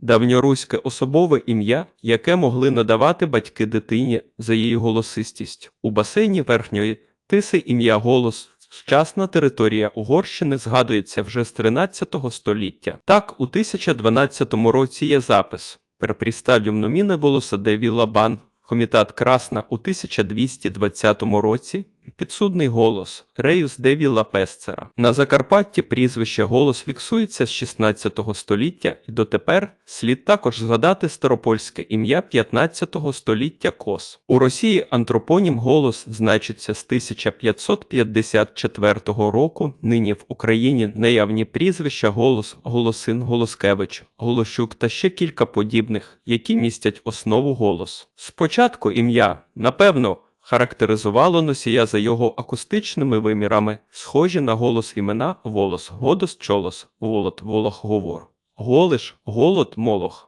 давньоруське особове ім'я, яке могли надавати батьки дитині за її голосистість. У басейні верхньої тиси ім'я голос. Сучасна територія Угорщини згадується вже з 13 століття. Так, у 1012 році є запис «Перпрісталюм номіне волосадеві лабан», комітат Красна у 1220 році, підсудний голос Реюс Деві Лапесцера. На Закарпатті прізвище голос фіксується з 16 століття і дотепер слід також згадати старопольське ім'я 15 століття Кос. У Росії антропонім голос значиться з 1554 року. Нині в Україні наявні прізвища голос, голосин, голоскевич, голощук та ще кілька подібних, які містять основу голос. Спочатку ім'я, напевно, характеризувало носія за його акустичними вимірами, схожі на голос імена волос, годос, чолос, волот, волох, говор, голиш, голод, молох.